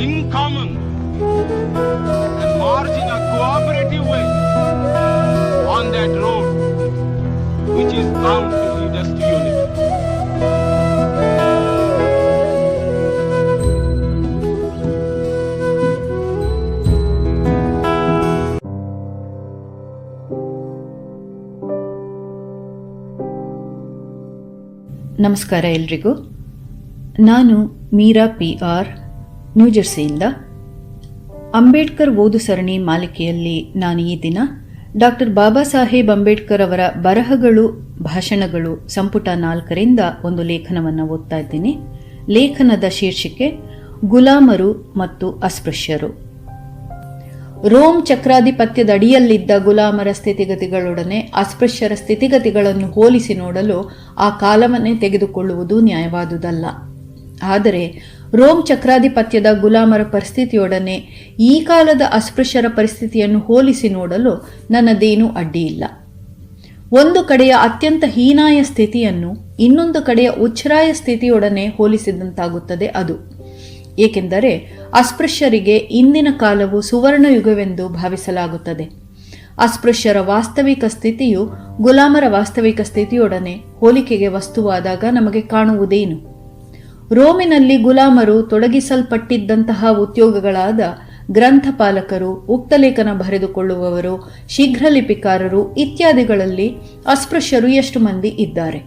in common and march in a cooperative way on that road which is bound to lead us to unity. ನಮಸ್ಕಾರ ಎಲ್ರಿಗೂ ನಾನು Meera P R ನ್ಯೂಜೆರ್ಸಿಯಿಂದ. ಅಂಬೇಡ್ಕರ್ ಓದು ಸರಣಿ ಮಾಲಿಕೆಯಲ್ಲಿ ನಾನು ಈ ದಿನ ಡಾಕ್ಟರ್ ಬಾಬಾ ಸಾಹೇಬ್ ಅಂಬೇಡ್ಕರ್ ಅವರ ಬರಹಗಳು, ಭಾಷಣಗಳು ಸಂಪುಟ ನಾಲ್ಕರಿಂದ ಒಂದು ಲೇಖನವನ್ನು ಓದ್ತಾ ಇದ್ದೀನಿ. ಲೇಖನದ ಶೀರ್ಷಿಕೆ, ಗುಲಾಮರು ಮತ್ತು ಅಸ್ಪೃಶ್ಯರು. ರೋಮ್ ಚಕ್ರಾಧಿಪತ್ಯದ ಅಡಿಯಲ್ಲಿದ್ದ ಗುಲಾಮರ ಸ್ಥಿತಿಗತಿಗಳೊಡನೆ ಅಸ್ಪೃಶ್ಯರ ಸ್ಥಿತಿಗತಿಗಳನ್ನು ಹೋಲಿಸಿ ನೋಡಲು ಆ ಕಾಲವನ್ನೇ ತೆಗೆದುಕೊಳ್ಳುವುದು ನ್ಯಾಯವಾದುದಲ್ಲ. ಆದರೆ ರೋಮ್ ಚಕ್ರಾಧಿಪತ್ಯದ ಗುಲಾಮರ ಪರಿಸ್ಥಿತಿಯೊಡನೆ ಈ ಕಾಲದ ಅಸ್ಪೃಶ್ಯರ ಪರಿಸ್ಥಿತಿಯನ್ನು ಹೋಲಿಸಿ ನೋಡಲು ನನ್ನದೇನೂ ಅಡ್ಡಿಯಿಲ್ಲ. ಒಂದು ಕಡೆಯ ಅತ್ಯಂತ ಹೀನಾಯ ಸ್ಥಿತಿಯನ್ನು ಇನ್ನೊಂದು ಕಡೆಯ ಉಚ್ಛ್ರಾಯ ಸ್ಥಿತಿಯೊಡನೆ ಹೋಲಿಸಿದಂತಾಗುತ್ತದೆ ಅದು. ಏಕೆಂದರೆ ಅಸ್ಪೃಶ್ಯರಿಗೆ ಇಂದಿನ ಕಾಲವು ಸುವರ್ಣ ಯುಗವೆಂದು ಭಾವಿಸಲಾಗುತ್ತದೆ. ಅಸ್ಪೃಶ್ಯರ ವಾಸ್ತವಿಕ ಸ್ಥಿತಿಯು ಗುಲಾಮರ ವಾಸ್ತವಿಕ ಸ್ಥಿತಿಯೊಡನೆ ಹೋಲಿಕೆಗೆ ವಸ್ತುವಾದಾಗ ನಮಗೆ ಕಾಣುವುದೇನು? ರೋಮಿನಲ್ಲಿ ಗುಲಾಮರು ತೊಡಗಿಸಲ್ಪಟ್ಟಿದ್ದಂತಹ ಉದ್ಯೋಗಗಳಾದ ಗ್ರಂಥಪಾಲಕರು, ಉಕ್ತಲೇಖನ ಬರೆದುಕೊಳ್ಳುವವರು, ಶೀಘ್ರಲಿಪಿಕಾರರು ಇತ್ಯಾದಿಗಳಲ್ಲಿ ಅಸ್ಪೃಶ್ಯರು ಎಷ್ಟು ಮಂದಿ ಇದ್ದಾರೆ?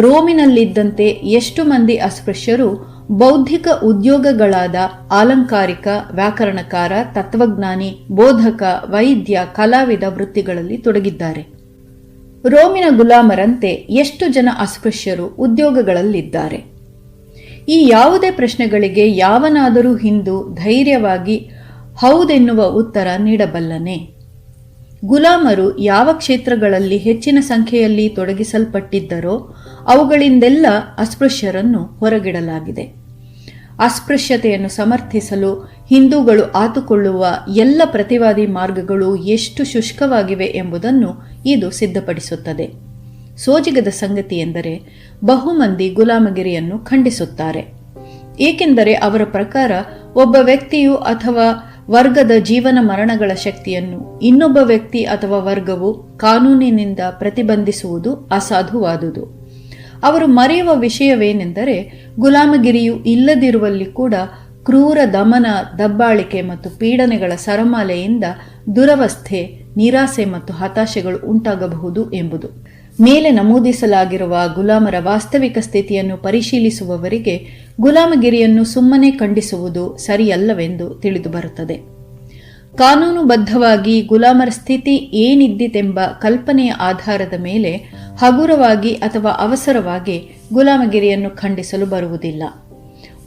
ರೋಮಿನಲ್ಲಿದ್ದಂತೆ ಎಷ್ಟು ಮಂದಿ ಅಸ್ಪೃಶ್ಯರು ಬೌದ್ಧಿಕ ಉದ್ಯೋಗಗಳಾದ ಆಲಂಕಾರಿಕ, ವ್ಯಾಕರಣಕಾರ, ತತ್ವಜ್ಞಾನಿ, ಬೋಧಕ, ವೈದ್ಯ, ಕಲಾವಿದ ವೃತ್ತಿಗಳಲ್ಲಿ ತೊಡಗಿದ್ದಾರೆ. ರೋಮಿನ ಗುಲಾಮರಂತೆ ಎಷ್ಟು ಜನ ಅಸ್ಪೃಶ್ಯರು ಉದ್ಯೋಗಗಳಲ್ಲಿದ್ದಾರೆ? ಈ ಯಾವುದೇ ಪ್ರಶ್ನೆಗಳಿಗೆ ಯಾವನಾದರೂ ಹಿಂದೂ ಧೈರ್ಯವಾಗಿ ಹೌದೆನ್ನುವ ಉತ್ತರ ನೀಡಬಲ್ಲನೆ. ಗುಲಾಮರು ಯಾವ ಕ್ಷೇತ್ರಗಳಲ್ಲಿ ಹೆಚ್ಚಿನ ಸಂಖ್ಯೆಯಲ್ಲಿ ತೊಡಗಿಸಲ್ಪಟ್ಟಿದ್ದರೋ ಅವುಗಳಿಂದೆಲ್ಲ ಅಸ್ಪೃಶ್ಯರನ್ನು ಹೊರಗಿಡಲಾಗಿದೆ. ಅಸ್ಪೃಶ್ಯತೆಯನ್ನು ಸಮರ್ಥಿಸಲು ಹಿಂದೂಗಳು ಆತುಕೊಳ್ಳುವ ಎಲ್ಲ ಪ್ರತಿವಾದಿ ಮಾರ್ಗಗಳು ಎಷ್ಟು ಶುಷ್ಕವಾಗಿವೆ ಎಂಬುದನ್ನು ಇದು ಸಿದ್ಧಪಡಿಸುತ್ತದೆ. ಸೋಜಿಗದ ಸಂಗತಿ ಎಂದರೆ ಬಹುಮಂದಿ ಗುಲಾಮಗಿರಿಯನ್ನು ಖಂಡಿಸುತ್ತಾರೆ. ಏಕೆಂದರೆ ಅವರ ಪ್ರಕಾರ ಒಬ್ಬ ವ್ಯಕ್ತಿಯು ಅಥವಾ ವರ್ಗದ ಜೀವನ ಮರಣಗಳ ಶಕ್ತಿಯನ್ನು ಇನ್ನೊಬ್ಬ ವ್ಯಕ್ತಿ ಅಥವಾ ವರ್ಗವು ಕಾನೂನಿನಿಂದ ಪ್ರತಿಬಂಧಿಸುವುದು ಅಸಾಧುವಾದುದು. ಅವರು ಮರೆಯುವ ವಿಷಯವೇನೆಂದರೆ ಗುಲಾಮಗಿರಿಯು ಇಲ್ಲದಿರುವಲ್ಲಿ ಕೂಡ ಕ್ರೂರ ದಮನ, ದಬ್ಬಾಳಿಕೆ ಮತ್ತು ಪೀಡನೆಗಳ ಸರಮಾಲೆಯಿಂದ ದುರವಸ್ಥೆ, ನಿರಾಸೆ ಮತ್ತು ಹತಾಶೆಗಳು ಉಂಟಾಗಬಹುದು ಎಂಬುದು. ಮೇಲೆ ನಮೂದಿಸಲಾಗಿರುವ ಗುಲಾಮರ ವಾಸ್ತವಿಕ ಸ್ಥಿತಿಯನ್ನು ಪರಿಶೀಲಿಸುವವರಿಗೆ ಗುಲಾಮಗಿರಿಯನ್ನು ಸುಮ್ಮನೆ ಖಂಡಿಸುವುದು ಸರಿಯಲ್ಲವೆಂದು ತಿಳಿದುಬರುತ್ತದೆ. ಕಾನೂನುಬದ್ಧವಾಗಿ ಗುಲಾಮರ ಸ್ಥಿತಿ ಏನಿದ್ದಿತೆಂಬ ಕಲ್ಪನೆಯ ಆಧಾರದ ಮೇಲೆ ಹಗುರವಾಗಿ ಅಥವಾ ಅವಸರವಾಗಿ ಗುಲಾಮಗಿರಿಯನ್ನು ಖಂಡಿಸಲು ಬರುವುದಿಲ್ಲ.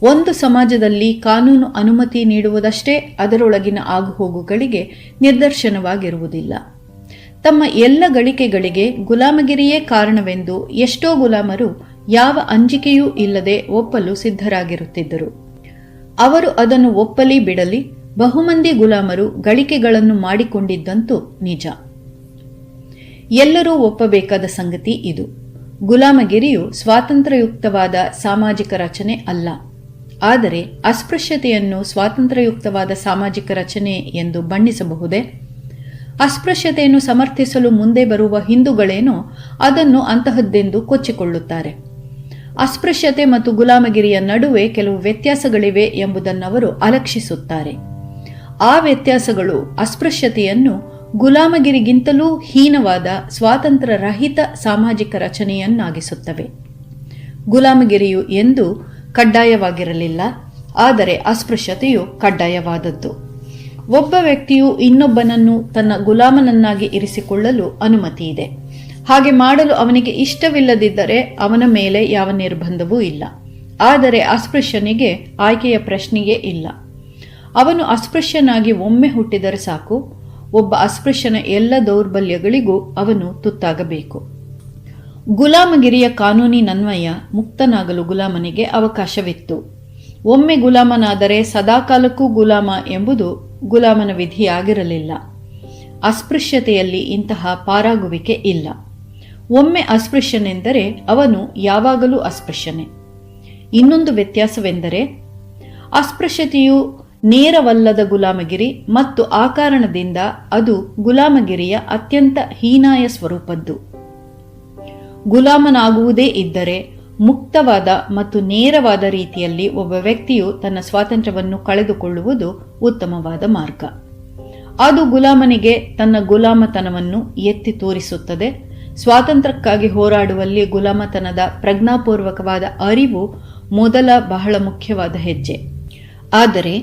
ಒಂದು ಸಮಾಜದಲ್ಲಿ ಕಾನೂನು ಅನುಮತಿ ನೀಡುವುದಷ್ಟೇ ಅದರೊಳಗಿನ ಆಗುಹೋಗುಗಳಿಗೆ ನಿದರ್ಶನವಾಗಿರುವುದಿಲ್ಲ. ತಮ್ಮ ಎಲ್ಲ ಗಳಿಕೆಗಳಿಗೆ ಗುಲಾಮಗಿರಿಯೇ ಕಾರಣವೆಂದು ಎಷ್ಟೋ ಗುಲಾಮರು ಯಾವ ಅಂಜಿಕೆಯೂ ಇಲ್ಲದೆ ಒಪ್ಪಲು ಸಿದ್ಧರಾಗಿರುತ್ತಿದ್ದರು. ಅವರು ಅದನ್ನು ಒಪ್ಪಲಿ ಬಿಡಲಿ, ಬಹುಮಂದಿ ಗುಲಾಮರು ಗಳಿಕೆಗಳನ್ನು ಮಾಡಿಕೊಂಡಿದ್ದಂತೂ ನಿಜ. ಎಲ್ಲರೂ ಒಪ್ಪಬೇಕಾದ ಸಂಗತಿ ಇದು. ಗುಲಾಮಗಿರಿಯು ಸ್ವಾತಂತ್ರ್ಯಯುಕ್ತವಾದ ಸಾಮಾಜಿಕ ರಚನೆ ಅಲ್ಲ. ಆದರೆ ಅಸ್ಪೃಶ್ಯತೆಯನ್ನು ಸ್ವಾತಂತ್ರ್ಯಯುಕ್ತವಾದ ಸಾಮಾಜಿಕ ರಚನೆ ಎಂದು ಬಣ್ಣಿಸಬಹುದೇ? ಅಸ್ಪೃಶ್ಯತೆಯನ್ನು ಸಮರ್ಥಿಸಲು ಮುಂದೆ ಬರುವ ಹಿಂದೂಗಳೇನೋ ಅದನ್ನು ಅಂತಹದ್ದೆಂದು ಕೊಚ್ಚಿಕೊಳ್ಳುತ್ತಾರೆ. ಅಸ್ಪೃಶ್ಯತೆ ಮತ್ತು ಗುಲಾಮಗಿರಿಯ ನಡುವೆ ಕೆಲವು ವ್ಯತ್ಯಾಸಗಳಿವೆ ಎಂಬುದನ್ನವರು ಅಲಕ್ಷಿಸುತ್ತಾರೆ. ಆ ವ್ಯತ್ಯಾಸಗಳು ಅಸ್ಪೃಶ್ಯತೆಯನ್ನು ಗುಲಾಮಗಿರಿಗಿಂತಲೂ ಹೀನವಾದ ಸ್ವಾತಂತ್ರ್ಯ ರಹಿತ ಸಾಮಾಜಿಕ ರಚನೆಯನ್ನಾಗಿಸುತ್ತವೆ. ಗುಲಾಮಗಿರಿಯು ಎಂದು ಕಡ್ಡಾಯವಾಗಿರಲಿಲ್ಲ, ಆದರೆ ಅಸ್ಪೃಶ್ಯತೆಯು ಕಡ್ಡಾಯವಾದದ್ದು. ಒಬ್ಬ ವ್ಯಕ್ತಿಯು ಇನ್ನೊಬ್ಬನನ್ನು ತನ್ನ ಗುಲಾಮನನ್ನಾಗಿ ಇರಿಸಿಕೊಳ್ಳಲು ಅನುಮತಿ ಇದೆ. ಹಾಗೆ ಮಾಡಲು ಅವನಿಗೆ ಇಷ್ಟವಿಲ್ಲದಿದ್ದರೆ ಅವನ ಮೇಲೆ ಯಾವ ನಿರ್ಬಂಧವೂ ಇಲ್ಲ. ಆದರೆ ಅಸ್ಪೃಶ್ಯನಿಗೆ ಆಯ್ಕೆಯ ಪ್ರಶ್ನೆಯೇ ಇಲ್ಲ. ಅವನು ಅಸ್ಪೃಶ್ಯನಾಗಿ ಒಮ್ಮೆ ಹುಟ್ಟಿದರೆ ಸಾಕು. ಒಬ್ಬ ಅಸ್ಪೃಶ್ಯನ ಎಲ್ಲ ದೌರ್ಬಲ್ಯಗಳಿಗೂ ಅವನು ತುತ್ತಾಗಬೇಕು. ಗುಲಾಮಗಿರಿಯ ಕಾನೂನಿನನ್ವಯ ಮುಕ್ತನಾಗಲು ಗುಲಾಮನಿಗೆ ಅವಕಾಶವಿತ್ತು. ಒಮ್ಮೆ ಗುಲಾಮನಾದರೆ ಸದಾಕಾಲಕ್ಕೂ ಗುಲಾಮ ಎಂಬುದು ಗುಲಾಮನ ವಿಧಿಯಾಗಿರಲಿಲ್ಲ ಅಸ್ಪೃಶ್ಯತೆಯಲ್ಲಿ ಇಂತಹ ಪಾರಾಗುವಿಕೆ ಇಲ್ಲ. ಒಮ್ಮೆ ಅಸ್ಪೃಶ್ಯನೆಂದರೆ ಅವನು ಯಾವಾಗಲೂ ಅಸ್ಪೃಶ್ಯನೇ. ಇನ್ನೊಂದು ವ್ಯತ್ಯಾಸವೆಂದರೆ ಅಸ್ಪೃಶ್ಯತೆಯು ನೇರವಲ್ಲದ ಗುಲಾಮಗಿರಿ ಮತ್ತು ಆ ಕಾರಣದಿಂದ ಅದು ಗುಲಾಮಗಿರಿಯ ಅತ್ಯಂತ ಹೀನಾಯ ಸ್ವರೂಪದ್ದು. ಗುಲಾಮನಾಗುವುದೇ ಇದ್ದರೆ ಮುಕ್ತವಾದ ಮತ್ತು ನೇರವಾದ ರೀತಿಯಲ್ಲಿ ಒಬ್ಬ ವ್ಯಕ್ತಿಯು ತನ್ನ ಸ್ವಾತಂತ್ರ್ಯವನ್ನು ಕಳೆದುಕೊಳ್ಳುವುದು ಉತ್ತಮವಾದ ಮಾರ್ಗ. ಅದು ಗುಲಾಮನಿಗೆ ತನ್ನ ಗುಲಾಮತನವನ್ನು ಎತ್ತಿ ತೋರಿಸುತ್ತದೆ. ಸ್ವಾತಂತ್ರ್ಯಕ್ಕಾಗಿ ಹೋರಾಡುವಲ್ಲಿ ಗುಲಾಮತನದ ಪ್ರಜ್ಞಾಪೂರ್ವಕವಾದ ಅರಿವು ಮೊದಲ ಬಹಳ ಮುಖ್ಯವಾದ ಹೆಜ್ಜೆ. ಆದರೆ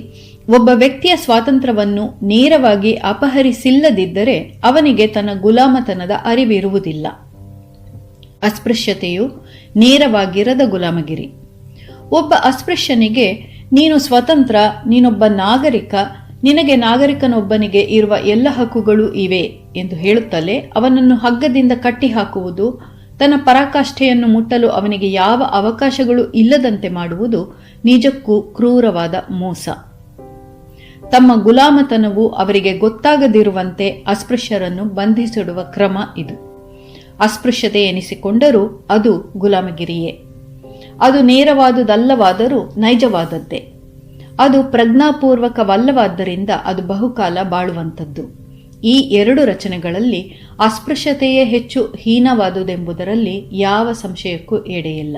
ಒಬ್ಬ ವ್ಯಕ್ತಿಯ ಸ್ವಾತಂತ್ರ್ಯವನ್ನು ನೇರವಾಗಿ ಅಪಹರಿಸಿಲ್ಲದಿದ್ದರೆ ಅವನಿಗೆ ತನ್ನ ಗುಲಾಮತನದ ಅರಿವಿರುವುದಿಲ್ಲ. ಅಸ್ಪೃಶ್ಯತೆಯು ನೇರವಾಗಿರದ ಗುಲಾಮಗಿರಿ. ಒಬ್ಬ ಅಸ್ಪೃಶ್ಯನಿಗೆ, ನೀನು ಸ್ವತಂತ್ರ, ನೀನೊಬ್ಬ ನಾಗರಿಕ, ನಿನಗೆ ನಾಗರಿಕನೊಬ್ಬನಿಗೆ ಇರುವ ಎಲ್ಲ ಹಕ್ಕುಗಳು ಇವೆ ಎಂದು ಹೇಳುತ್ತಲೇ ಅವನನ್ನು ಹಗ್ಗದಿಂದ ಕಟ್ಟಿಹಾಕುವುದು, ತನ್ನ ಪರಾಕಾಷ್ಠೆಯನ್ನು ಮುಟ್ಟಲು ಅವನಿಗೆ ಯಾವ ಅವಕಾಶಗಳು ಇಲ್ಲದಂತೆ ಮಾಡುವುದು ನಿಜಕ್ಕೂ ಕ್ರೂರವಾದ ಮೋಸ. ತಮ್ಮ ಗುಲಾಮತನವು ಅವರಿಗೆ ಗೊತ್ತಾಗದಿರುವಂತೆ ಅಸ್ಪೃಶ್ಯರನ್ನು ಬಂಧಿಸಿಡುವ ಕ್ರಮ ಇದು. ಅಸ್ಪೃಶ್ಯತೆ ಎನಿಸಿಕೊಂಡರೂ ಅದು ಗುಲಾಮಗಿರಿಯೇ. ಅದು ನೇರವಾದುದಲ್ಲವಾದರೂ ನೈಜವಾದದ್ದೇ. ಅದು ಪ್ರಜ್ಞಾಪೂರ್ವಕವಲ್ಲವಾದ್ದರಿಂದ ಅದು ಬಹುಕಾಲ ಬಾಳುವಂಥದ್ದು. ಈ ಎರಡು ರಚನೆಗಳಲ್ಲಿ ಅಸ್ಪೃಶ್ಯತೆಯೇ ಹೆಚ್ಚು ಹೀನವಾದುದೆಂಬುದರಲ್ಲಿ ಯಾವ ಸಂಶಯಕ್ಕೂ ಎಡೆಯಿಲ್ಲ.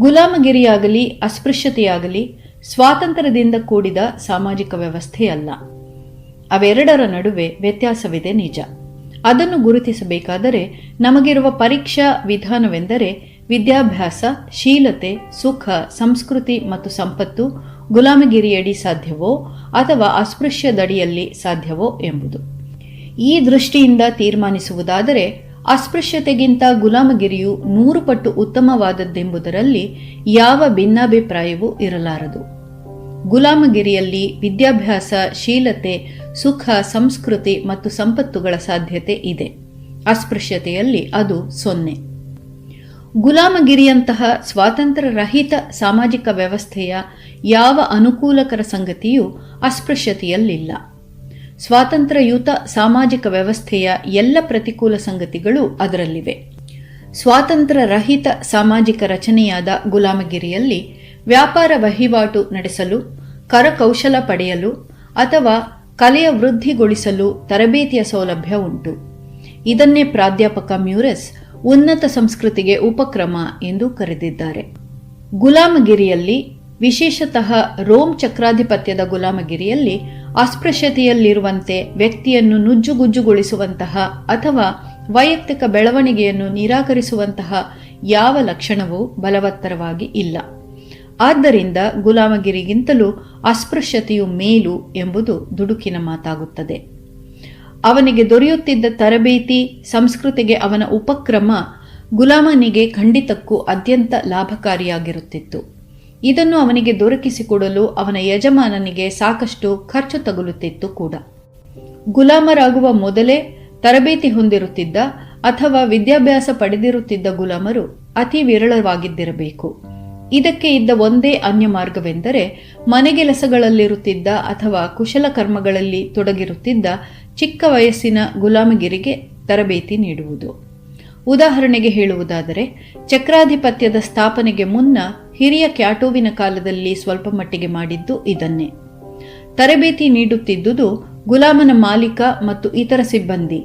ಗುಲಾಮಗಿರಿಯಾಗಲಿ, ಅಸ್ಪೃಶ್ಯತೆಯಾಗಲಿ, ಸ್ವಾತಂತ್ರ್ಯದಿಂದ ಕೂಡಿದ ಸಾಮಾಜಿಕ ವ್ಯವಸ್ಥೆಯಲ್ಲ. ಅವೆರಡರ ನಡುವೆ ವ್ಯತ್ಯಾಸವಿದೆ ನಿಜ. ಅದನ್ನು ಗುರುತಿಸಬೇಕಾದರೆ ನಮಗಿರುವ ಪರೀಕ್ಷಾ ವಿಧಾನವೆಂದರೆ ವಿದ್ಯಾಭ್ಯಾಸ, ಶೀಲತೆ, ಸುಖ, ಸಂಸ್ಕೃತಿ ಮತ್ತು ಸಂಪತ್ತು, ಗುಲಾಮಗಿರಿಯಡಿ ಸಾಧ್ಯವೋ ಅಥವಾ ಅಸ್ಪೃಶ್ಯದಡಿಯಲ್ಲಿ ಸಾಧ್ಯವೋ ಎಂಬುದು. ಈ ದೃಷ್ಟಿಯಿಂದ ತೀರ್ಮಾನಿಸುವುದಾದರೆ ಅಸ್ಪೃಶ್ಯತೆಗಿಂತ ಗುಲಾಮಗಿರಿಯು ನೂರು ಪಟ್ಟು ಉತ್ತಮವಾದದ್ದೆಂಬುದರಲ್ಲಿ ಯಾವ ಭಿನ್ನಾಭಿಪ್ರಾಯವೂ ಇರಲಾರದು. ಗುಲಾಮಗಿರಿಯಲ್ಲಿ ವಿದ್ಯಾಭ್ಯಾಸ, ಶೀಲತೆ, ಸುಖ, ಸಂಸ್ಕೃತಿ ಮತ್ತು ಸಂಪತ್ತುಗಳ ಸಾಧ್ಯತೆ ಇದೆ. ಅಸ್ಪೃಶ್ಯತೆಯಲ್ಲಿ ಅದು ಸೊನ್ನೆ. ಗುಲಾಮಗಿರಿಯಂತಹ ಸ್ವಾತಂತ್ರ್ಯ ರಹಿತ ಸಾಮಾಜಿಕ ವ್ಯವಸ್ಥೆಯ ಯಾವ ಅನುಕೂಲಕರ ಸಂಗತಿಯೂ ಅಸ್ಪೃಶ್ಯತೆಯಲ್ಲಿಲ್ಲ. ಸ್ವಾತಂತ್ರ್ಯಯುತ ಸಾಮಾಜಿಕ ವ್ಯವಸ್ಥೆಯ ಎಲ್ಲ ಪ್ರತಿಕೂಲ ಸಂಗತಿಗಳು ಅದರಲ್ಲಿವೆ. ಸ್ವಾತಂತ್ರ್ಯ ರಹಿತ ಸಾಮಾಜಿಕ ರಚನೆಯಾದ ಗುಲಾಮಗಿರಿಯಲ್ಲಿ ವ್ಯಾಪಾರ ವಹಿವಾಟು ನಡೆಸಲು, ಕರಕೌಶಲ ಪಡೆಯಲು ಅಥವಾ ಕಲೆಯ ವೃದ್ಧಿಗೊಳಿಸಲು ತರಬೇತಿಯ ಸೌಲಭ್ಯ ಉಂಟು. ಇದನ್ನೇ ಪ್ರಾಧ್ಯಾಪಕ ಮ್ಯೂರಸ್ ಉನ್ನತ ಸಂಸ್ಕೃತಿಗೆ ಉಪಕ್ರಮ ಎಂದು ಕರೆದಿದ್ದಾರೆ. ಗುಲಾಮಗಿರಿಯಲ್ಲಿ, ವಿಶೇಷತಃ ರೋಮ್ ಚಕ್ರಾಧಿಪತ್ಯದ ಗುಲಾಮಗಿರಿಯಲ್ಲಿ ಅಸ್ಪೃಶ್ಯತೆಯಲ್ಲಿರುವಂತೆ ವ್ಯಕ್ತಿಯನ್ನು ನುಜ್ಜುಗುಜ್ಜುಗೊಳಿಸುವಂತಹ ಅಥವಾ ವೈಯಕ್ತಿಕ ಬೆಳವಣಿಗೆಯನ್ನು ನಿರಾಕರಿಸುವಂತಹ ಯಾವ ಲಕ್ಷಣವೂ ಬಲವತ್ತರವಾಗಿ ಇಲ್ಲ. ಆದ್ದರಿಂದ ಗುಲಾಮಗಿರಿಗಿಂತಲೂ ಅಸ್ಪೃಶ್ಯತೆಯು ಮೇಲು ಎಂಬುದು ದುಡುಕಿನ ಮಾತಾಗುತ್ತದೆ. ಅವನಿಗೆ ದೊರೆಯುತ್ತಿದ್ದ ತರಬೇತಿ, ಸಂಸ್ಕೃತಿಗೆ ಅವನ ಉಪಕ್ರಮ ಗುಲಾಮನಿಗೆ ಖಂಡಿತಕ್ಕೂ ಅತ್ಯಂತ ಲಾಭಕಾರಿಯಾಗಿರುತ್ತಿತ್ತು. ಇದನ್ನು ಅವನಿಗೆ ದೊರಕಿಸಿಕೊಡಲು ಅವನ ಯಜಮಾನನಿಗೆ ಸಾಕಷ್ಟು ಖರ್ಚು ತಗುಲುತ್ತಿತ್ತು ಕೂಡ. ಗುಲಾಮರಾಗುವ ಮೊದಲೇ ತರಬೇತಿ ಹೊಂದಿರುತ್ತಿದ್ದ ಅಥವಾ ವಿದ್ಯಾಭ್ಯಾಸ ಪಡೆದಿರುತ್ತಿದ್ದ ಗುಲಾಮರು ಅತಿ ವಿರಳವಾಗಿದ್ದಿರಬೇಕು. ಇದಕ್ಕೆ ಇದ್ದ ಒಂದೇ ಅನ್ಯ ಮಾರ್ಗವೆಂದರೆ ಮನೆಗೆಲಸಗಳಲ್ಲಿರುತ್ತಿದ್ದ ಅಥವಾ ಕುಶಲಕರ್ಮಗಳಲ್ಲಿ ತೊಡಗಿರುತ್ತಿದ್ದ ಚಿಕ್ಕ ವಯಸ್ಸಿನ ಗುಲಾಮಗಿರಿಗೆ ತರಬೇತಿ ನೀಡುವುದು. ಉದಾಹರಣೆಗೆ ಹೇಳುವುದಾದರೆ, ಚಕ್ರಾಧಿಪತ್ಯದ ಸ್ಥಾಪನೆಗೆ ಮುನ್ನ ಹಿರಿಯ ಕ್ಯಾಟೋವಿನ ಕಾಲದಲ್ಲಿ ಸ್ವಲ್ಪ ಮಟ್ಟಿಗೆ ಮಾಡಿದ್ದು ಇದನ್ನೇ. ತರಬೇತಿ ನೀಡುತ್ತಿದ್ದುದು ಗುಲಾಮನ ಮಾಲೀಕ ಮತ್ತು ಇತರ ಸಿಬ್ಬಂದಿ.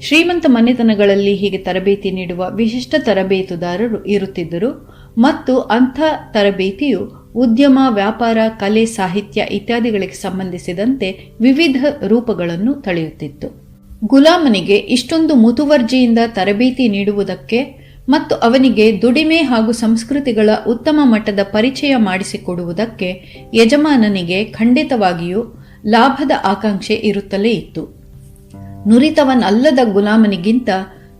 ಶ್ರೀಮಂತ ಮನೆತನಗಳಲ್ಲಿ ಹೀಗೆ ತರಬೇತಿ ನೀಡುವ ವಿಶಿಷ್ಟ ತರಬೇತುದಾರರು ಇರುತ್ತಿದ್ದರು ಮತ್ತು ಅಂಥ ತರಬೇತಿಯು ಉದ್ಯಮ, ವ್ಯಾಪಾರ, ಕಲೆ, ಸಾಹಿತ್ಯ ಇತ್ಯಾದಿಗಳಿಗೆ ಸಂಬಂಧಿಸಿದಂತೆ ವಿವಿಧ ರೂಪಗಳನ್ನು ತಳೆಯುತ್ತಿತ್ತು. ಗುಲಾಮನಿಗೆ ಇಷ್ಟೊಂದು ಮುತುವರ್ಜಿಯಿಂದ ತರಬೇತಿ ನೀಡುವುದಕ್ಕೆ ಮತ್ತು ಅವನಿಗೆ ದುಡಿಮೆ ಹಾಗೂ ಸಂಸ್ಕೃತಿಗಳ ಉತ್ತಮ ಮಟ್ಟದ ಪರಿಚಯ ಮಾಡಿಸಿಕೊಡುವುದಕ್ಕೆ ಯಜಮಾನನಿಗೆ ಖಂಡಿತವಾಗಿಯೂ ಲಾಭದ ಆಕಾಂಕ್ಷೆ ಇರುತ್ತಲೇ ಇತ್ತು. ನುರಿತವನಲ್ಲದ ಗುಲಾಮನಿಗಿಂತ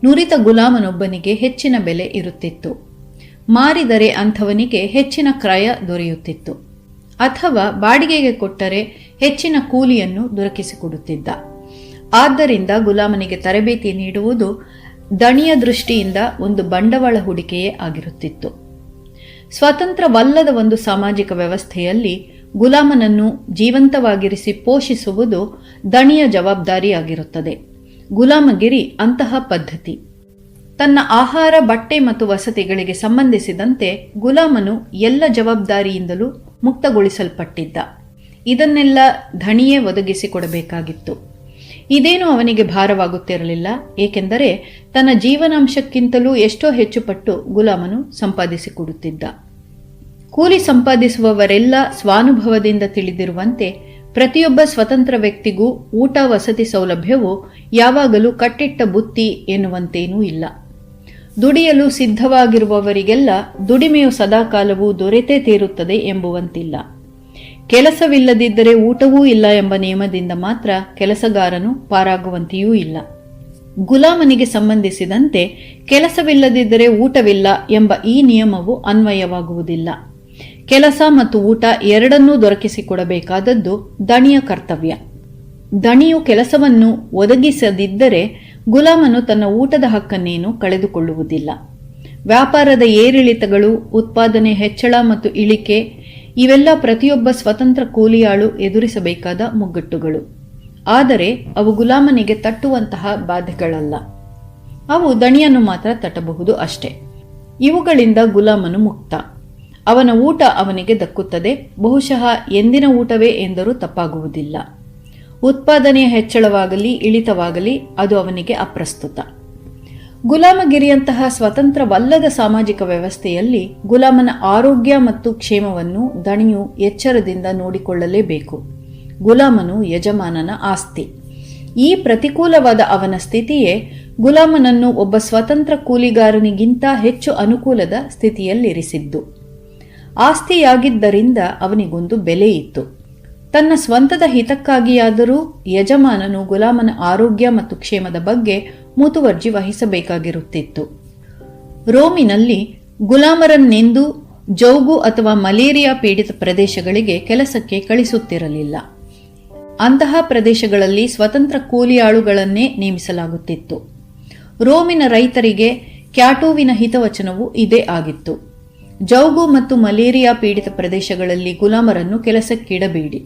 ನುರಿತ ಗುಲಾಮನೊಬ್ಬನಿಗೆ ಹೆಚ್ಚಿನ ಬೆಲೆ ಇರುತ್ತಿತ್ತು. ಮಾರಿದರೆ ಅಂಥವನಿಗೆ ಹೆಚ್ಚಿನ ಕ್ರಯ ದೊರೆಯುತ್ತಿತ್ತು. ಅಥವಾ ಬಾಡಿಗೆಗೆ ಕೊಟ್ಟರೆ ಹೆಚ್ಚಿನ ಕೂಲಿಯನ್ನು ದೊರಕಿಸಿಕೊಡುತ್ತಿದ್ದ. ಆದ್ದರಿಂದ ಗುಲಾಮನಿಗೆ ತರಬೇತಿ ನೀಡುವುದು ದಣಿಯ ದೃಷ್ಟಿಯಿಂದ ಒಂದು ಬಂಡವಾಳ ಹೂಡಿಕೆಯೇ ಆಗಿರುತ್ತಿತ್ತು. ಸ್ವತಂತ್ರವಲ್ಲದ ಒಂದು ಸಾಮಾಜಿಕ ವ್ಯವಸ್ಥೆಯಲ್ಲಿ ಗುಲಾಮನನ್ನು ಜೀವಂತವಾಗಿರಿಸಿ ಪೋಷಿಸುವುದು ದಣಿಯ ಜವಾಬ್ದಾರಿಯಾಗಿರುತ್ತದೆ. ಗುಲಾಮಗಿರಿ ಅಂತಹ ಪದ್ಧತಿ. ತನ್ನ ಆಹಾರ, ಬಟ್ಟೆ ಮತ್ತು ವಸತಿಗಳಿಗೆ ಸಂಬಂಧಿಸಿದಂತೆ ಗುಲಾಮನು ಎಲ್ಲ ಜವಾಬ್ದಾರಿಯಿಂದಲೂ ಮುಕ್ತಗೊಳಿಸಲ್ಪಟ್ಟಿದ್ದ. ಇದನ್ನೆಲ್ಲ ಧಣಿಯೇ ಒದಗಿಸಿಕೊಡಬೇಕಾಗಿತ್ತು. ಇದೇನು ಅವನಿಗೆ ಭಾರವಾಗುತ್ತಿರಲಿಲ್ಲ, ಏಕೆಂದರೆ ತನ್ನ ಜೀವನಾಂಶಕ್ಕಿಂತಲೂ ಎಷ್ಟೋ ಹೆಚ್ಚು ಪಟ್ಟು ಗುಲಾಮನು ಸಂಪಾದಿಸಿಕೊಡುತ್ತಿದ್ದ. ಕೂಲಿ ಸಂಪಾದಿಸುವವರೆಲ್ಲ ಸ್ವಾನುಭವದಿಂದ ತಿಳಿದಿರುವಂತೆ ಪ್ರತಿಯೊಬ್ಬ ಸ್ವತಂತ್ರ ವ್ಯಕ್ತಿಗೂ ಊಟ ವಸತಿ ಸೌಲಭ್ಯವು ಯಾವಾಗಲೂ ಕಟ್ಟಿಟ್ಟ ಬುತ್ತಿ ಎನ್ನುವಂತೇನೂ ಇಲ್ಲ. ದುಡಿಯಲು ಸಿದ್ಧವಾಗಿರುವವರಿಗೆಲ್ಲ ದುಡಿಮೆಯು ಸದಾಕಾಲವೂ ದೊರೆತೇ ತೀರುತ್ತದೆ ಎಂಬುವಂತಿಲ್ಲ. ಕೆಲಸವಿಲ್ಲದಿದ್ದರೆ ಊಟವೂ ಇಲ್ಲ ಎಂಬ ನಿಯಮದಿಂದ ಮಾತ್ರ ಕೆಲಸಗಾರನು ಪಾರಾಗುವಂತೆಯೂ ಇಲ್ಲ. ಗುಲಾಮನಿಗೆ ಸಂಬಂಧಿಸಿದಂತೆ ಕೆಲಸವಿಲ್ಲದಿದ್ದರೆ ಊಟವಿಲ್ಲ ಎಂಬ ಈ ನಿಯಮವು ಅನ್ವಯವಾಗುವುದಿಲ್ಲ. ಕೆಲಸ ಮತ್ತು ಊಟ ಎರಡನ್ನೂ ದೊರಕಿಸಿಕೊಡಬೇಕಾದದ್ದು ದಣಿಯ ಕರ್ತವ್ಯ. ದಣಿಯು ಕೆಲಸವನ್ನು ಒದಗಿಸದಿದ್ದರೆ ಗುಲಾಮನು ತನ್ನ ಊಟದ ಹಕ್ಕನ್ನೇನು ಕಳೆದುಕೊಳ್ಳುವುದಿಲ್ಲ. ವ್ಯಾಪಾರದ ಏರಿಳಿತಗಳು, ಉತ್ಪಾದನೆ ಹೆಚ್ಚಳ ಮತ್ತು ಇಳಿಕೆ ಇವೆಲ್ಲ ಪ್ರತಿಯೊಬ್ಬ ಸ್ವತಂತ್ರ ಕೂಲಿಯಾಳು ಎದುರಿಸಬೇಕಾದ ಮುಗ್ಗಟ್ಟುಗಳು. ಆದರೆ ಅವು ಗುಲಾಮನಿಗೆ ತಟ್ಟುವಂತಹ ಬಾಧೆಗಳಲ್ಲ. ಅವು ದಣಿಯನ್ನು ಮಾತ್ರ ತಟ್ಟಬಹುದು ಅಷ್ಟೇ. ಇವುಗಳಿಂದ ಗುಲಾಮನು ಮುಕ್ತ. ಅವನ ಊಟ ಅವನಿಗೆ ದಕ್ಕುತ್ತದೆ. ಬಹುಶಃ ಎಂದಿನ ಊಟವೇ ಎಂದರೂ ತಪ್ಪಾಗುವುದಿಲ್ಲ. ಉತ್ಪಾದನೆಯ ಹೆಚ್ಚಳವಾಗಲಿ, ಇಳಿತವಾಗಲಿ ಅದು ಅವನಿಗೆ ಅಪ್ರಸ್ತುತ. ಗುಲಾಮಗಿರಿಯಂತಹ ಸ್ವತಂತ್ರವಲ್ಲದ ಸಾಮಾಜಿಕ ವ್ಯವಸ್ಥೆಯಲ್ಲಿ ಗುಲಾಮನ ಆರೋಗ್ಯ ಮತ್ತು ಕ್ಷೇಮವನ್ನು ದಣಿಯು ಎಚ್ಚರದಿಂದ ನೋಡಿಕೊಳ್ಳಲೇಬೇಕು. ಗುಲಾಮನು ಯಜಮಾನನ ಆಸ್ತಿ. ಈ ಪ್ರತಿಕೂಲವಾದ ಅವನ ಸ್ಥಿತಿಯೇ ಗುಲಾಮನನ್ನು ಒಬ್ಬ ಸ್ವತಂತ್ರ ಕೂಲಿಗಾರನಿಗಿಂತ ಹೆಚ್ಚು ಅನುಕೂಲದ ಸ್ಥಿತಿಯಲ್ಲಿರಿಸಿದ್ದು. ಆಸ್ತಿಯಾಗಿದ್ದರಿಂದ ಅವನಿಗೊಂದು ಬೆಲೆ ಇತ್ತು. ತನ್ನ ಸ್ವಂತದ ಹಿತಕ್ಕಾಗಿಯಾದರೂ ಯಜಮಾನನು ಗುಲಾಮನ ಆರೋಗ್ಯ ಮತ್ತು ಕ್ಷೇಮದ ಬಗ್ಗೆ ಮುತುವರ್ಜಿ ವಹಿಸಬೇಕಾಗಿರುತ್ತಿತ್ತು. ರೋಮಿನಲ್ಲಿ ಗುಲಾಮರನ್ನೆಂದು ಜೌಗು ಅಥವಾ ಮಲೇರಿಯಾ ಪೀಡಿತ ಪ್ರದೇಶಗಳಿಗೆ ಕೆಲಸಕ್ಕೆ ಕಳಿಸುತ್ತಿರಲಿಲ್ಲ. ಅಂತಹ ಪ್ರದೇಶಗಳಲ್ಲಿ ಸ್ವತಂತ್ರ ಕೂಲಿಯಾಳುಗಳನ್ನೇ ನೇಮಿಸಲಾಗುತ್ತಿತ್ತು. ರೋಮಿನ ರೈತರಿಗೆ ಕ್ಯಾಟೋವಿನ ಹಿತವಚನವು ಇದೇ ಆಗಿತ್ತು. ಜೌಗು ಮತ್ತು ಮಲೇರಿಯಾ ಪೀಡಿತ ಪ್ರದೇಶಗಳಲ್ಲಿ ಗುಲಾಮರನ್ನು ಕೆಲಸಕ್ಕಿಡಬೇಡಿ.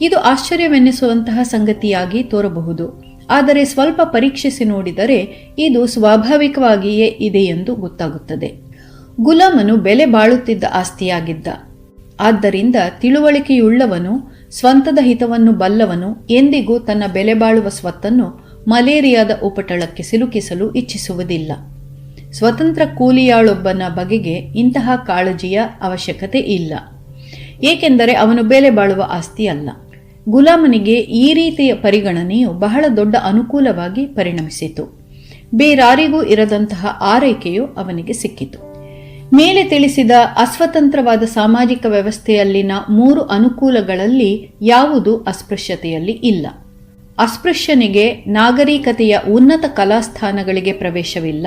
ಇದು ಆಶ್ಚರ್ಯವೆನ್ನಿಸುವಂತಹ ಸಂಗತಿಯಾಗಿ ತೋರಬಹುದು. ಆದರೆ ಸ್ವಲ್ಪ ಪರೀಕ್ಷಿಸಿ ನೋಡಿದರೆ ಇದು ಸ್ವಾಭಾವಿಕವಾಗಿಯೇ ಇದೆ ಎಂದು ಗೊತ್ತಾಗುತ್ತದೆ. ಗುಲಾಮನು ಬೆಲೆ ಬಾಳುತ್ತಿದ್ದ ಆಸ್ತಿಯಾಗಿದ್ದ. ಆದ್ದರಿಂದ ತಿಳುವಳಿಕೆಯುಳ್ಳವನು, ಸ್ವಂತದ ಹಿತವನ್ನು ಬಲ್ಲವನು, ಎಂದಿಗೂ ತನ್ನ ಬೆಲೆ ಬಾಳುವ ಸ್ವತ್ತನ್ನು ಮಲೇರಿಯಾದ ಉಪಟಳಕ್ಕೆ ಸಿಲುಕಿಸಲು ಇಚ್ಛಿಸುವುದಿಲ್ಲ. ಸ್ವತಂತ್ರ ಕೂಲಿಯಾಳೊಬ್ಬನ ಬಗೆಗೆ ಇಂತಹ ಕಾಳಜಿಯ ಅವಶ್ಯಕತೆ ಇಲ್ಲ. ಏಕೆಂದರೆ ಅವನು ಬೆಲೆ ಬಾಳುವ ಆಸ್ತಿ ಅಲ್ಲ. ಗುಲಾಮನಿಗೆ ಈ ರೀತಿಯ ಪರಿಗಣನೆಯು ಬಹಳ ದೊಡ್ಡ ಅನುಕೂಲವಾಗಿ ಪರಿಣಮಿಸಿತು. ಬೇರಾರಿಗೂ ಇರದಂತಹ ಆರೈಕೆಯು ಅವನಿಗೆ ಸಿಕ್ಕಿತು. ಮೇಲೆ ತಿಳಿಸಿದ ಅಸ್ವತಂತ್ರವಾದ ಸಾಮಾಜಿಕ ವ್ಯವಸ್ಥೆಯಲ್ಲಿನ ಮೂರು ಅನುಕೂಲಗಳಲ್ಲಿ ಯಾವುದು ಅಸ್ಪೃಶ್ಯತೆಯಲ್ಲಿ ಇಲ್ಲ. ಅಸ್ಪೃಶ್ಯನಿಗೆ ನಾಗರಿಕತೆಯ ಉನ್ನತ ಕಲಾಸ್ಥಾನಗಳಿಗೆ ಪ್ರವೇಶವಿಲ್ಲ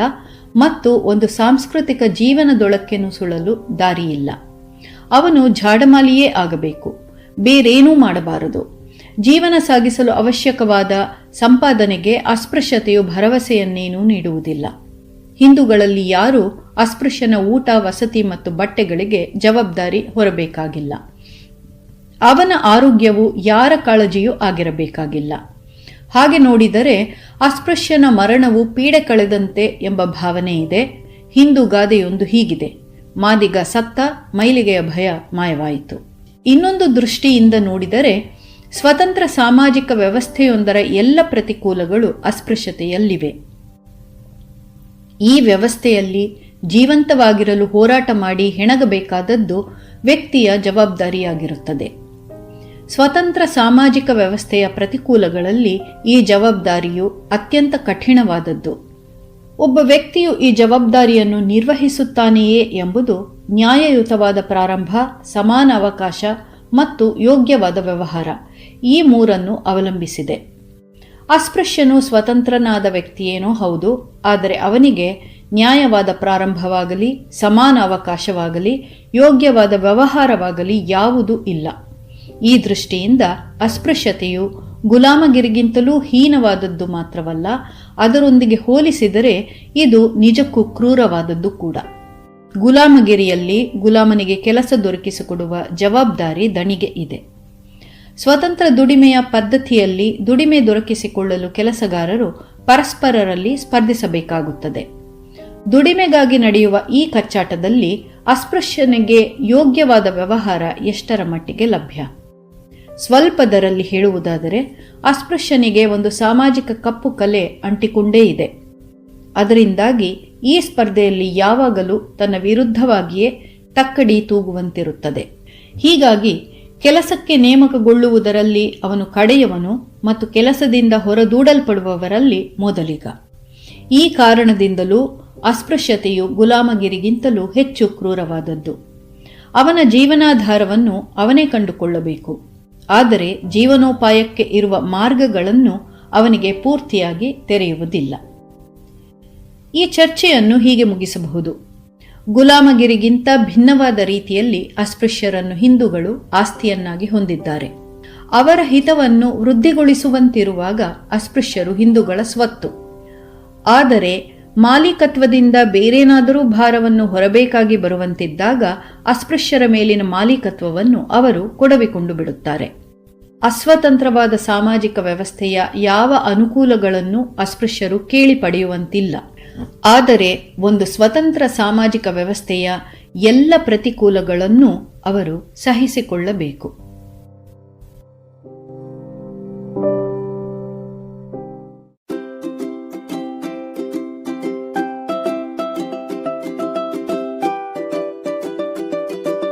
ಮತ್ತು ಒಂದು ಸಾಂಸ್ಕೃತಿಕ ಜೀವನದೊಳಕ್ಕೆ ಸುಳಲು ದಾರಿಯಿಲ್ಲ. ಅವನು ಜಾಡಮಾಲಿಯೇ ಆಗಬೇಕು. ಬೇರೇನೂ ಮಾಡಬಾರದು. ಜೀವನ ಸಾಗಿಸಲು ಅವಶ್ಯಕವಾದ ಸಂಪಾದನೆಗೆ ಅಸ್ಪೃಶ್ಯತೆಯು ಭರವಸೆಯನ್ನೇನೂ ನೀಡುವುದಿಲ್ಲ. ಹಿಂದೂಗಳಲ್ಲಿ ಯಾರೂ ಅಸ್ಪೃಶ್ಯನ ಊಟ, ವಸತಿ ಮತ್ತು ಬಟ್ಟೆಗಳಿಗೆ ಜವಾಬ್ದಾರಿ ಹೊರಬೇಕಾಗಿಲ್ಲ. ಅವನ ಆರೋಗ್ಯವು ಯಾರ ಕಾಳಜಿಯೂ ಆಗಿರಬೇಕಾಗಿಲ್ಲ. ಹಾಗೆ ನೋಡಿದರೆ ಅಸ್ಪೃಶ್ಯನ ಮರಣವು ಪೀಡೆ ಕಳೆದಂತೆ ಎಂಬ ಭಾವನೆ ಇದೆ. ಹಿಂದೂ ಗಾದೆಯೊಂದು ಹೀಗಿದೆ. ಮಾದಿಗ ಸತ್ತ, ಮೈಲಿಗೆಯ ಭಯ ಮಾಯವಾಯಿತು. ಇನ್ನೊಂದು ದೃಷ್ಟಿಯಿಂದ ನೋಡಿದರೆ ಸ್ವತಂತ್ರ ಸಾಮಾಜಿಕ ವ್ಯವಸ್ಥೆಯೊಂದರ ಎಲ್ಲ ಪ್ರತಿಕೂಲಗಳು ಅಸ್ಪೃಶ್ಯತೆಯಲ್ಲಿವೆ. ಈ ವ್ಯವಸ್ಥೆಯಲ್ಲಿ ಜೀವಂತವಾಗಿರಲು ಹೋರಾಟ ಮಾಡಿ ಹೆಣಗಬೇಕಾದದ್ದು ವ್ಯಕ್ತಿಯ ಜವಾಬ್ದಾರಿಯಾಗಿರುತ್ತದೆ. ಸ್ವತಂತ್ರ ಸಾಮಾಜಿಕ ವ್ಯವಸ್ಥೆಯ ಪ್ರತಿಕೂಲಗಳಲ್ಲಿ ಈ ಜವಾಬ್ದಾರಿಯು ಅತ್ಯಂತ ಕಠಿಣವಾದದ್ದು. ಒಬ್ಬ ವ್ಯಕ್ತಿಯು ಈ ಜವಾಬ್ದಾರಿಯನ್ನು ನಿರ್ವಹಿಸುತ್ತಾನೆಯೇ ಎಂಬುದು ನ್ಯಾಯಯುತವಾದ ಪ್ರಾರಂಭ, ಸಮಾನ ಅವಕಾಶ ಮತ್ತು ಯೋಗ್ಯವಾದ ವ್ಯವಹಾರ. ಈ ಮೂರನ್ನು ಅವಲಂಬಿಸಿದೆ. ಅಸ್ಪೃಶ್ಯನು ಸ್ವತಂತ್ರನಾದ ವ್ಯಕ್ತಿಯೇನೋ ಹೌದು, ಆದರೆ ಅವನಿಗೆ ನ್ಯಾಯವಾದ ಪ್ರಾರಂಭವಾಗಲಿ, ಸಮಾನ ಅವಕಾಶವಾಗಲಿ, ಯೋಗ್ಯವಾದ ವ್ಯವಹಾರವಾಗಲಿ ಯಾವುದೂ ಇಲ್ಲ. ಈ ದೃಷ್ಟಿಯಿಂದ ಅಸ್ಪೃಶ್ಯತೆಯು ಗುಲಾಮಗಿರಿಗಿಂತಲೂ ಹೀನವಾದದ್ದು ಮಾತ್ರವಲ್ಲ, ಅದರೊಂದಿಗೆ ಹೋಲಿಸಿದರೆ ಇದು ನಿಜಕ್ಕೂ ಕ್ರೂರವಾದದ್ದು ಕೂಡ. ಗುಲಾಮಗಿರಿಯಲ್ಲಿ ಗುಲಾಮನಿಗೆ ಕೆಲಸ ದೊರಕಿಸಿಕೊಡುವ ಜವಾಬ್ದಾರಿ ದಣಿಗೆ ಇದೆ. ಸ್ವತಂತ್ರ ದುಡಿಮೆಯ ಪದ್ಧತಿಯಲ್ಲಿ ದುಡಿಮೆ ದೊರಕಿಸಿಕೊಳ್ಳಲು ಕೆಲಸಗಾರರು ಪರಸ್ಪರರಲ್ಲಿ ಸ್ಪರ್ಧಿಸಬೇಕಾಗುತ್ತದೆ. ದುಡಿಮೆಗಾಗಿ ನಡೆಯುವ ಈ ಕಚ್ಚಾಟದಲ್ಲಿ ಅಸ್ಪೃಶ್ಯನಿಗೆ ಯೋಗ್ಯವಾದ ವ್ಯವಹಾರ ಎಷ್ಟರ ಮಟ್ಟಿಗೆ ಲಭ್ಯ? ಸ್ವಲ್ಪದರಲ್ಲಿ ಹೇಳುವುದಾದರೆ, ಅಸ್ಪೃಶ್ಯನಿಗೆ ಒಂದು ಸಾಮಾಜಿಕ ಕಪ್ಪು ಕಲೆ ಅಂಟಿಕೊಂಡೇ ಇದೆ. ಅದರಿಂದಾಗಿ ಈ ಸ್ಪರ್ಧೆಯಲ್ಲಿ ಯಾವಾಗಲೂ ತನ್ನ ವಿರುದ್ಧವಾಗಿಯೇ ತಕ್ಕಡಿ ತೂಗುವಂತಿರುತ್ತದೆ. ಹೀಗಾಗಿ ಕೆಲಸಕ್ಕೆ ನೇಮಕಗೊಳ್ಳುವುದರಲ್ಲಿ ಅವನು ಕಡೆಯವನು ಮತ್ತು ಕೆಲಸದಿಂದ ಹೊರದೂಡಲ್ಪಡುವವರಲ್ಲಿ ಮೊದಲಿಗ. ಈ ಕಾರಣದಿಂದಲೂ ಅಸ್ಪೃಶ್ಯತೆಯು ಗುಲಾಮಗಿರಿಗಿಂತಲೂ ಹೆಚ್ಚು ಕ್ರೂರವಾದದ್ದು. ಅವನ ಜೀವನಾಧಾರವನ್ನು ಅವನೇ ಕಂಡುಕೊಳ್ಳಬೇಕು. ಆದರೆ ಜೀವನೋಪಾಯಕ್ಕೆ ಇರುವ ಮಾರ್ಗಗಳನ್ನು ಅವನಿಗೆ ಪೂರ್ತಿಯಾಗಿ ತೆರೆಯುವುದಿಲ್ಲ. ಈ ಚರ್ಚೆಯನ್ನು ಹೀಗೆ ಮುಗಿಸಬಹುದು. ಗುಲಾಮಗಿರಿಗಿಂತ ಭಿನ್ನವಾದ ರೀತಿಯಲ್ಲಿ ಅಸ್ಪೃಶ್ಯರನ್ನು ಹಿಂದೂಗಳು ಆಸ್ತಿಯನ್ನಾಗಿ ಹೊಂದಿದ್ದಾರೆ. ಅವರ ಹಿತವನ್ನು ವೃದ್ಧಿಗೊಳಿಸುವಂತಿರುವಾಗ ಅಸ್ಪೃಶ್ಯರು ಹಿಂದೂಗಳ ಸ್ವತ್ತು. ಆದರೆ ಮಾಲೀಕತ್ವದಿಂದ ಬೇರೇನಾದರೂ ಭಾರವನ್ನು ಹೊರಬೇಕಾಗಿ ಬರುವಂತಿದ್ದಾಗ ಅಸ್ಪೃಶ್ಯರ ಮೇಲಿನ ಮಾಲೀಕತ್ವವನ್ನು ಅವರು ಕೊಡವಿಕೊಂಡು ಬಿಡುತ್ತಾರೆ ಅಸ್ವತಂತ್ರವಾದ ಸಾಮಾಜಿಕ ವ್ಯವಸ್ಥೆಯ ಯಾವ ಅನುಕೂಲಗಳನ್ನು ಅಸ್ಪೃಶ್ಯರು ಕೇಳಿ ಪಡೆಯುವಂತಿಲ್ಲ ಆದರೆ ಒಂದು ಸ್ವತಂತ್ರ ಸಾಮಾಜಿಕ ವ್ಯವಸ್ಥೆಯ ಎಲ್ಲ ಪ್ರತಿಕೂಲಗಳನ್ನು ಅವರು ಸಹಿಸಿಕೊಳ್ಳಬೇಕು.